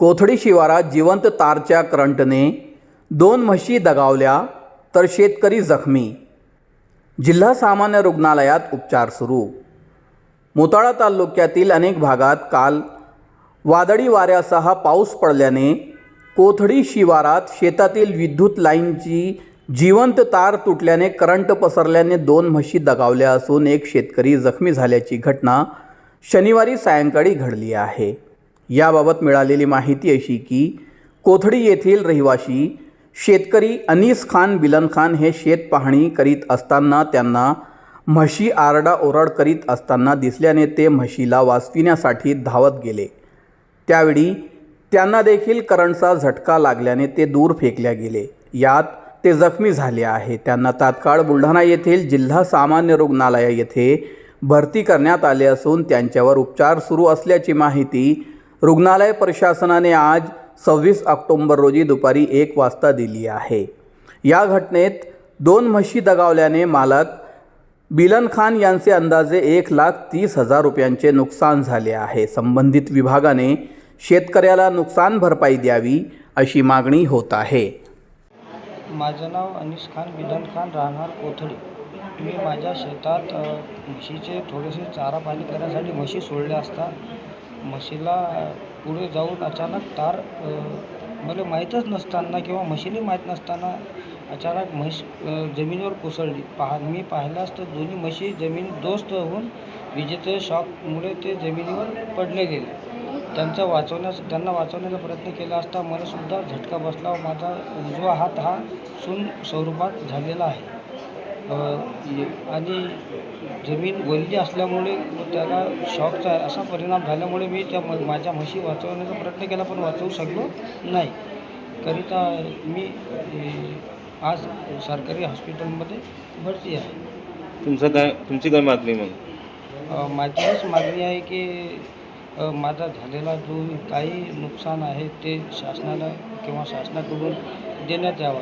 कोथडी शिवारात जिवंत तारच्या करंटने दोन म्हशी दगावल्या तर शेतकरी जखमी. जिल्हा सामान्य रुग्णालयात उपचार सुरू. मोताळा तालुक्यातील अनेक भागात काल वादळी वाऱ्यासह पाऊस पडल्याने कोथडी शिवारात शेतातील विद्युत लाईनची जिवंत तार तुटल्याने करंट पसरल्याने दोन म्हशी दगावल्या असून एक शेतकरी जखमी झाल्याची घटना शनिवारी सायंकाळी घडली आहे. याबाबत मिळालेली माहिती अशी की कोथडी येथील रहिवासी शेतकरी अनीस खान बिलन खान हे शेत पाहणी करीत असताना त्यांना म्हशी आरडा ओरड करीत असताना दिसल्याने ते म्हशीला वाचविण्यासाठी धावत गेले. त्यावेळी त्यांना देखील करंटचा झटका लागल्याने ते दूर फेकल्या गेले. यात ते जखमी झाले आहे. त्यांना तात्काळ बुलढाणा येथील जिल्हा सामान्य रुग्णालय येथे भरती करण्यात आले असून त्यांच्यावर उपचार सुरू असल्याची माहिती रुग्णालय प्रशासनाने आज सव्वीस ऑक्टोंबर रोजी दुपारी एक वाजता दिली आहे. या घटनेत दोन म्हशी दगावल्याने मालक बिलन खान यांचे अंदाजे एक लाख तीस हजार रुपयांचे नुकसान झाले आहे. संबंधित विभागाने शेतकऱ्याला नुकसान भरपाई द्यावी अशी मागणी होत आहे. माझं नाव अनीस खान बिलन खान राहणार कोथळी. मी माझ्या शेतात म्हशीचे थोडेसे चारा पाणी करण्यासाठी म्हशी सोडल्या असता म्हशीला पुढे जाऊन अचानक तार मला माहीतच नसताना किंवा म्हशीने माहीत नसताना अचानक म्हैस जमिनीवर कोसळली. पाहा मी पाहिल्यास तर दोन्ही म्हशी जमीन दोस्त होऊन विजेच्या शॉकमुळे ते जमिनीवर पडले गेले. त्यांचा वाचवण्यास त्यांना वाचवण्याचा प्रयत्न केला असता मला सुद्धा झटका बसला. व माझा उजवा हात हा सून स्वरूपात झालेला आहे. आणि जमीन वल्ली असल्यामुळे त्याला शॉकचा असा परिणाम झाल्यामुळे मी त्या म माझ्या म्हशी वाचवण्याचा प्रयत्न केला पण वाचवू शकलो नाही. करिता मी आज सरकारी हॉस्पिटलमध्ये भरती आहे. तुमचं काय तुमची काय मागणी मग? अ, माझी हीच मागणी आहे की माझा झालेला जो काही नुकसान आहे ते शासनाला किंवा शासनाकडून देण्यात यावा.